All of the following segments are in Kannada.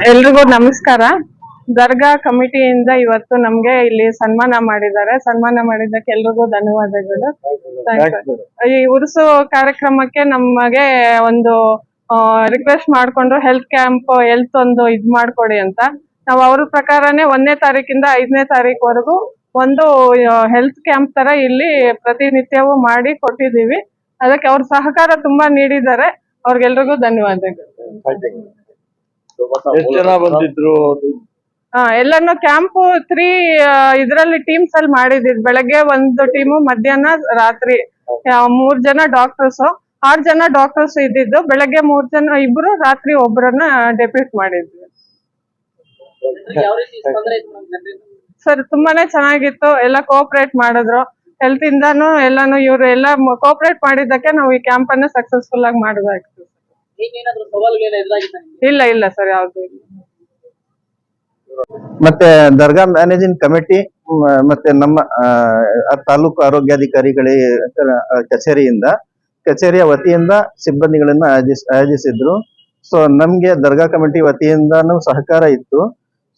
ಎಲ್ರಿಗೂ ನಮಸ್ಕಾರ. ದರ್ಗಾ ಕಮಿಟಿಯಿಂದ ಇವತ್ತು ನಮ್ಗೆ ಇಲ್ಲಿ ಸನ್ಮಾನ ಮಾಡಿದ್ದಾರೆ. ಸನ್ಮಾನ ಮಾಡಿದ್ದಕ್ಕೆ ಎಲ್ರಿಗೂ ಧನ್ಯವಾದಗಳು. ಈ ಉರುಸು ಕಾರ್ಯಕ್ರಮಕ್ಕೆ ನಮಗೆ ಒಂದು ರಿಕ್ವೆಸ್ಟ್ ಮಾಡ್ಕೊಂಡ್ರು ಹೆಲ್ತ್ ಕ್ಯಾಂಪ್ ಹೆಲ್ತ್ ಒಂದು ಇದ್ ಮಾಡ್ಕೊಡಿ ಅಂತ. ನಾವು ಅವ್ರ ಪ್ರಕಾರನೇ ಒಂದನೇ ತಾರೀಕಿಂದ ಐದನೇ ತಾರೀಕುವರೆಗೂ ಒಂದು ಹೆಲ್ತ್ ಕ್ಯಾಂಪ್ ತರ ಇಲ್ಲಿ ಪ್ರತಿನಿತ್ಯವೂ ಮಾಡಿ ಕೊಟ್ಟಿದ್ದೀವಿ. ಅದಕ್ಕೆ ಅವ್ರ ಸಹಕಾರ ತುಂಬಾ ನೀಡಿದ್ದಾರೆ. ಅವ್ರಿಗೆಲ್ರಿಗೂ ಧನ್ಯವಾದಗಳು. ಎಷ್ಟು ಜನ ಬಂದಿದ್ರು? ಹಾ ಎಲ್ಲಾನು ಕ್ಯಾಂಪ್ ತ್ರೀ ಇದ್ರಲ್ಲಿ ಟೀಮ್ಸ್ ಅಲ್ಲಿ ಮಾಡಿದಿದ್. ಬೆಳಗ್ಗೆ ಒಂದು ಟೀಮು ಮಧ್ಯಾಹ್ನ ರಾತ್ರಿ. ಆ, ಮೂರ್ ಜನ ಡಾಕ್ಟರ್ಸ್ ಆರ್ ಜನ ಡಾಕ್ಟರ್ಸ್ ಇದ್ದಿದ್ದು. ಬೆಳಗ್ಗೆ ಮೂರ್ ಜನ ಇಬ್ರು ರಾತ್ರಿ ಒಬ್ಬರನ್ನ ಡೆಪ್ಯೂಟ್ ಮಾಡಿದ್ವಿ. ಯಾವ ರೀತಿ ತೊಂದರೆ ಇತ್ತು ನಮ್ ಜನರಿಂದ ಸರ್ ತುಂಬಾನೇ ಚೆನ್ನಾಗಿತ್ತು. ಎಲ್ಲ ಕೋಆಪರೇಟ್ ಮಾಡಿದ್ರು. ಹೆಲ್ತ್ ಇಂದಾನು ಎಲ್ಲಾನು ಇವ್ರು ಎಲ್ಲ ಕೋಆಪರೇಟ್ ಮಾಡಿದ್ದಕ್ಕೆ ನಾವು ಈ ಕ್ಯಾಂಪ್ ಅನ್ನ ಸಕ್ಸಸ್ಫುಲ್ ಆಗಿ ಮಾಡಬೇಕು ಇಲ್ಲ ಇಲ್ಲ ಸರ್ ಯಾವ್ದು ಇಲ್ಲ. ಮತ್ತೆ ದರ್ಗಾ ಮ್ಯಾನೇಜಿಂಗ್ ಕಮಿಟಿ ಮತ್ತೆ ನಮ್ಮ ತಾಲೂಕು ಆರೋಗ್ಯಾಧಿಕಾರಿಗಳ ಆ, ಕಚೇರಿಯಿಂದ ಕಚೇರಿಯ ವತಿಯಿಂದ ಸಿಬ್ಬಂದಿಗಳನ್ನ ಆಯೋಜಿಸ್ ಆಯೋಜಿಸಿದ್ರು. ಸೊ ನಮ್ಗೆ ದರ್ಗಾ ಕಮಿಟಿ ವತಿಯಿಂದನೂ ಸಹಕಾರ ಇತ್ತು.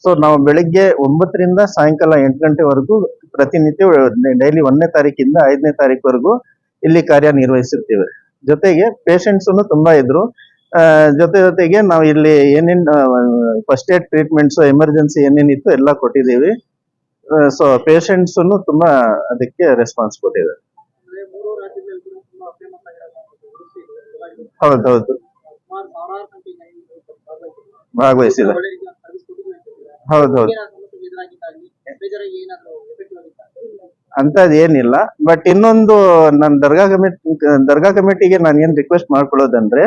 ಸೊ ನಾವು ಬೆಳಿಗ್ಗೆ ಒಂಬತ್ತರಿಂದ ಸಾಯಂಕಾಲ ಎಂಟು ಗಂಟೆವರೆಗೂ ಪ್ರತಿನಿತ್ಯ ಡೈಲಿ ಒಂದನೇ ತಾರೀಕಿಂದ ಐದನೇ ತಾರೀಕುವರೆಗೂ ಇಲ್ಲಿ ಕಾರ್ಯನಿರ್ವಹಿಸುತ್ತೇವೆ. ಜೊತೆಗೆ ಪೇಷಂಟ್ಸ್ ತುಂಬಾ ಇದ್ರು. ಜೊತೆ ಜೊತೆಗೆ ನಾವು ಇಲ್ಲಿ ಏನೇನ್ ಫಸ್ಟ್ ಏಡ್ ಟ್ರೀಟ್ಮೆಂಟ್ಸ್ ಎಮರ್ಜೆನ್ಸಿ ಏನೇನಿತ್ತು ಎಲ್ಲ ಕೊಟ್ಟಿದ್ದೀವಿ. ಸೊ ಪೇಷಂಟ್ಸ್ ತುಂಬಾ ಅದಕ್ಕೆ ರೆಸ್ಪಾನ್ಸ್ ಕೊಟ್ಟಿದ್ದಾರೆ. ಹೌದೌದು. ಇದು. ಹೌದೌದು. ಅಂತ ಏನಿಲ್ಲ. ಬಟ್ ಇನ್ನೊಂದು ನನ್ನ ದರ್ಗಾ ಕಮಿಟಿ, ದರ್ಗಾ ಕಮಿಟಿಗೆ ನಾನು ಏನ್ ರಿಕ್ವೆಸ್ಟ್ ಮಾಡ್ಕೊಳ್ಳೋದಂದ್ರೆ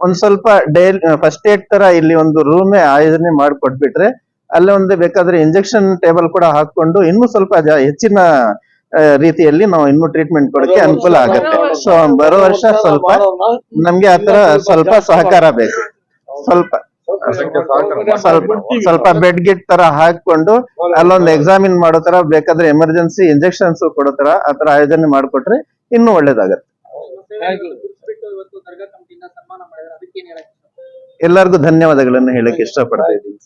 ಒಂದ್ ಸ್ವಲ್ಪ ಡೈಲಿ ಫಸ್ಟ್ ಏಡ್ ತರ ಇಲ್ಲಿ ಒಂದು ರೂಮೇ ಆಯೋಜನೆ ಮಾಡಿಕೊಟ್ಬಿಟ್ರೆ ಅಲ್ಲೇ ಒಂದು ಬೇಕಾದ್ರೆ ಇಂಜೆಕ್ಷನ್ ಟೇಬಲ್ ಕೂಡ ಹಾಕೊಂಡು ಇನ್ನೂ ಸ್ವಲ್ಪ ಹೆಚ್ಚಿನ ರೀತಿಯಲ್ಲಿ ನಾವು ಇನ್ನೂ ಟ್ರೀಟ್ಮೆಂಟ್ ಕೊಡಕ್ಕೆ ಅನುಕೂಲ ಆಗುತ್ತೆ. ಸೊ ಬರೋ ವರ್ಷ ಸ್ವಲ್ಪ ನಮ್ಗೆ ಆತರ ಸ್ವಲ್ಪ ಸಹಕಾರ ಬೇಕು. ಸ್ವಲ್ಪ. ಸ್ವಲ್ಪ ಸ್ವಲ್ಪ ಬೆಡ್ ಗಿಟ್ ತರ ಹಾಕೊಂಡು ಅಲ್ಲೊಂದು ಎಕ್ಸಾಮಿನ್ ಮಾಡೋ ತರ ಬೇಕಾದ್ರೆ ಎಮರ್ಜೆನ್ಸಿ ಇಂಜೆಕ್ಷನ್ಸ್ ಕೊಡೋ ತರ ಆತರ ಆಯೋಜನೆ ಮಾಡಿಕೊಟ್ರೆ ಇನ್ನೂ ಒಳ್ಳೇದಾಗತ್ತೆ. ಎಲ್ಲರಿಗೂ ಧನ್ಯವಾದಗಳನ್ನು ಹೇಳಕ್ ಇಷ್ಟಪಡ್ತಾ ಇದ್ದೀನಿ